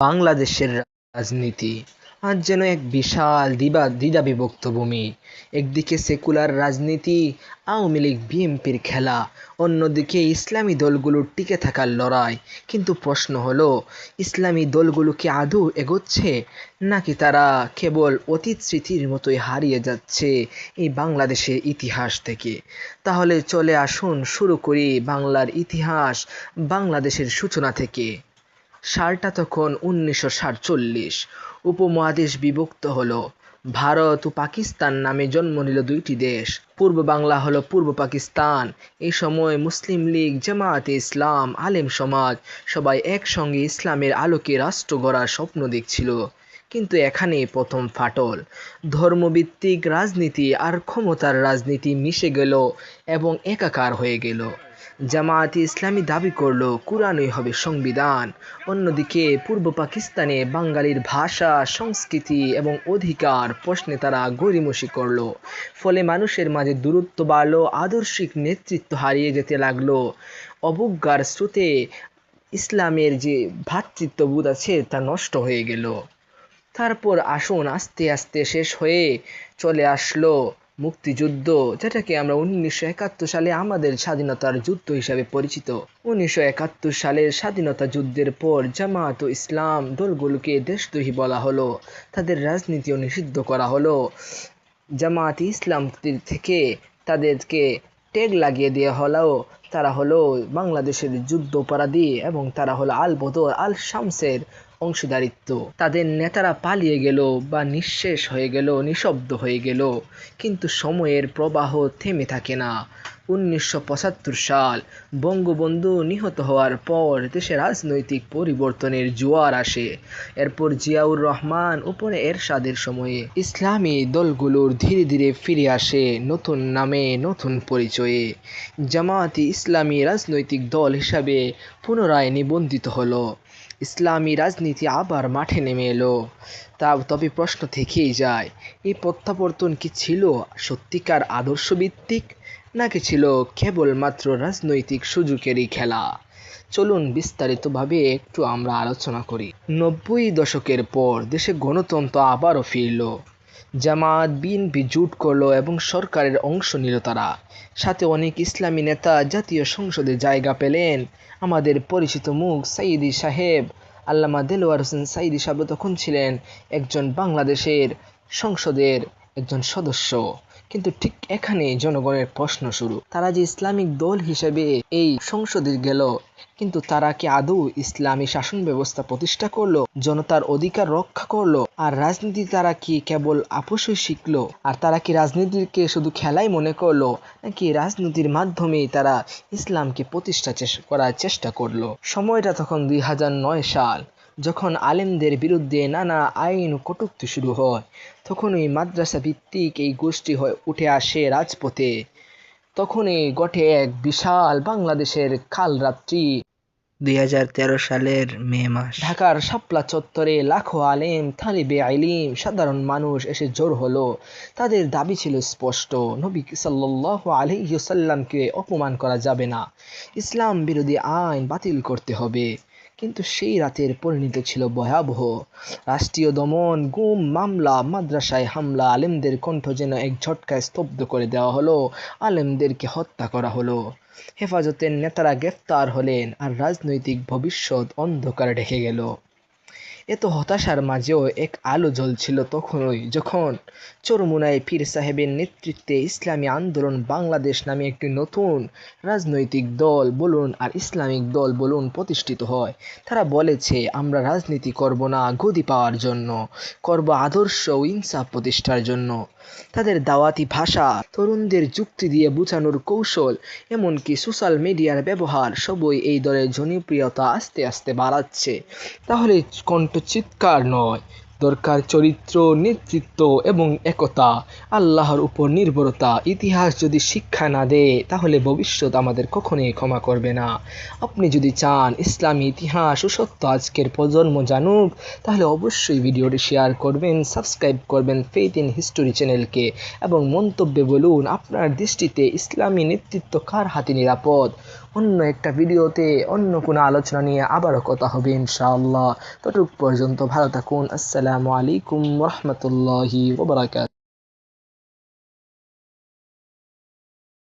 বাংলাদেশের রাজনীতি আজ যেন এক বিশাল দিবা দ্বিধাবিভক্ত ভূমি। একদিকে সেকুলার রাজনীতি, আওয়ামী লীগ, বিএনপির খেলা, অন্যদিকে ইসলামী দলগুলোর টিকে থাকার লড়াই। কিন্তু প্রশ্ন হলো, ইসলামী দলগুলো কি আদৌ এগোচ্ছে? নাকি তারা কেবল অতীত স্মৃতির মতোই হারিয়ে যাচ্ছে এই বাংলাদেশের ইতিহাস থেকে? তাহলে চলে আসুন শুরু করি বাংলার ইতিহাস, বাংলাদেশের সূচনা থেকে। সালটা তখন উনিশশো সাতচল্লিশ। উপমহাদেশ বিভক্ত হলো। ভারত ও পাকিস্তান নামে জন্ম নিল দুইটি দেশ। পূর্ব বাংলা হলো পূর্ব পাকিস্তান। এই সময় মুসলিম লীগ, জামায়াতে ইসলাম, আলেম সমাজ সবাই একসঙ্গে ইসলামের আলোকে রাষ্ট্র গড়ার স্বপ্ন দেখছিল। কিন্তু এখানে প্রথম ফাটল। ধর্মভিত্তিক রাজনীতি আর ক্ষমতার রাজনীতি মিশে গেল এবং একাকার হয়ে গেল। জামায়াতে ইসলামী দাবি করল, কোরআনই হবে সংবিধান। অন্যদিকে পূর্ব পাকিস্তানে বাঙালির ভাষা, সংস্কৃতি এবং অধিকার প্রশ্নে তারা গড়িমসি করল। ফলে মানুষের মাঝে দূরত্ব বাড়ল, আদর্শিক নেতৃত্ব হারিয়ে যেতে লাগল। অবজ্ঞার স্রোতে ইসলামের যে ভ্রাতৃত্ববোধ আছে তা নষ্ট হয়ে গেল। তারপর আসুন আস্তে আস্তে শেষ হয়ে চলে আসলো। মুক্তিযুদ্ধ, যেটাকে আমরা উনিশশো একাত্তর সালে আমাদের স্বাধীনতার যুদ্ধ হিসাবে পরিচিত। উনিশশো একাত্তর সালের স্বাধীনতা যুদ্ধের পর জামাত ও ইসলাম দলগুলোকে দেশদ্রোহী বলা হলো, তাদের রাজনীতিও নিষিদ্ধ করা হলো। জামাত ইসলাম থেকে তাদেরকে ট্যাগ লাগিয়ে দেওয়া হলেও তারা হলো বাংলাদেশের যুদ্ধ অপরাধী এবং তারা হলো আল বদর আল শামসের অংশীদারিত্ব। তাদের নেতারা পালিয়ে গেল বা নিঃশেষ হয়ে গেল, নিঃশব্দ হয়ে গেল। কিন্তু সময়ের প্রবাহ থেমে থাকে না। উনিশশো পঁচাত্তর সাল বঙ্গবন্ধু নিহত হওয়ার পর দেশে রাজনৈতিক পরিবর্তনের জোয়ার আসে। এরপর জিয়াউর রহমান উপরে এরশাদের সময়ে ইসলামী দলগুলোর ধীরে ধীরে ফিরে আসে নতুন নামে, নতুন পরিচয়ে। জামায়াতি ইসলামী রাজনৈতিক দল হিসাবে পুনরায় নিবন্ধিত হলো। ইসলামী রাজনীতি আবার মাঠে নেমে এলো। তা তবে প্রশ্ন থেকেই যায়, এই প্রত্যাবর্তন কি ছিল সত্যিকার আদর্শভিত্তিক, নাকি ছিল কেবলমাত্র রাজনৈতিক সুযোগেরই খেলা? চলুন বিস্তারিতভাবে একটু আমরা আলোচনা করি। নব্বই দশকের পর দেশে গণতন্ত্র আবারও ফিরল। জামাত বিএনপি জুট করল এবং সরকারের অংশ নিল তারা। সাথে অনেক ইসলামী নেতা জাতীয় সংসদে জায়গা পেলেন। আমাদের পরিচিত মুখ সাইদি সাহেব। আল্লামা দেলোয়ার হোসেন সাইদি সাহেব তখন ছিলেন একজন বাংলাদেশের সংসদের একজন সদস্য। কিন্তু ঠিক এখানে জনগণের প্রশ্ন শুরু। তারা যে ইসলামিক দল হিসেবে এই সংসদে গেল, কিন্তু তারা কি আদৌ ইসলামী শাসন ব্যবস্থা প্রতিষ্ঠা করল, জনতার অধিকার রক্ষা করল, আর রাজনীতি তারা কি কেবল আপোষই শিখলো, আর তারা কি রাজনীতিকে শুধু খেলাই মনে করল, নাকি রাজনীতির মাধ্যমেই তারা ইসলামকে প্রতিষ্ঠা করার চেষ্টা করল? সময়টা তখন দুই হাজার নয় সাল। যখন আলেমদের বিরুদ্ধে নানা আইন কটুক্তি শুরু হয় তখন ওই মাদ্রাসা ভিত্তিক এই গোষ্ঠী হয়ে উঠে আসে রাজপথে। তখনই ঘটে এক বিশাল বাংলাদেশের কালরাত্রি দুই হাজার তেরো সালের মে মাস। ঢাকার শাপলা চত্বরে লাখো আলেম, তালিবে আইলিম, সাধারণ মানুষ এসে জোর হলো। তাদের দাবি ছিল স্পষ্ট, নবী সাল্লাহ আলহিসাল্লামকে অপমান করা যাবে না। ইসলাম বিরোধী আইন বাতিল করতে হবে। কিন্তু সেই রাতের পরিণত ছিল ভয়াবহ। রাষ্ট্রীয় দমন, গুম, মামলা, মাদ্রাসায় হামলা, আলেমদের কণ্ঠ যেন এক ঝটকায় স্তব্ধ করে দেওয়া হলো। আলেমদেরকে হত্যা করা হলো। হেফাজতের নেতারা গ্রেফতার হলেন আর রাজনৈতিক ভবিষ্যৎ অন্ধকারে ঢেকে গেল। এত হতাশার মাঝেও এক আলো জ্বলছিল তখনই যখন চরমুনায় পীর সাহেবের নেতৃত্বে ইসলামী আন্দোলন বাংলাদেশ নামে একটি নতুন রাজনৈতিক দল বলুন আর ইসলামিক দল বলুন প্রতিষ্ঠিত হয়। তারা বলেছে, আমরা রাজনীতি করব না গদি পাওয়ার জন্য, করব আদর্শ ও ইনসাফ প্রতিষ্ঠার জন্য। তাদের দাওয়াতি ভাষা, তরুণদের যুক্তি দিয়ে বোঝানোর কৌশল, এমনকি সোশ্যাল মিডিয়ার ব্যবহার সবই এই দলের জনপ্রিয়তা আস্তে আস্তে বাড়াচ্ছে। তাহলে কণ্ঠ চিৎকার নয়। দরকার চরিত্র, নেতৃত্ব এবং একতা। আল্লাহর উপর নির্ভরতা। ইতিহাস যদি শিক্ষা না দেয়, তাহলে ভবিষ্যৎ আমাদের কখনোই ক্ষমা করবে না। আপনি যদি চান ইসলামী ইতিহাস ও সত্য আজকের প্রজন্ম জানুক, তাহলে অবশ্যই ভিডিওটি শেয়ার করবেন, সাবস্ক্রাইব করবেন ফেথ ইন হিস্টোরি চ্যানেলকে এবং মন্তব্যে বলুন, আপনার দৃষ্টিতে ইসলামী নেতৃত্ব কার হাতে নিরাপদ? অন্য একটা ভিডিওতে অন্য কোনো আলোচনা নিয়ে আবারও কথা হবে ইনশাআল্লাহ। ততটুক পর্যন্ত ভালো থাকুন। আসসালামু আলাইকুম রহমতুল্লাহি ওবরাকাত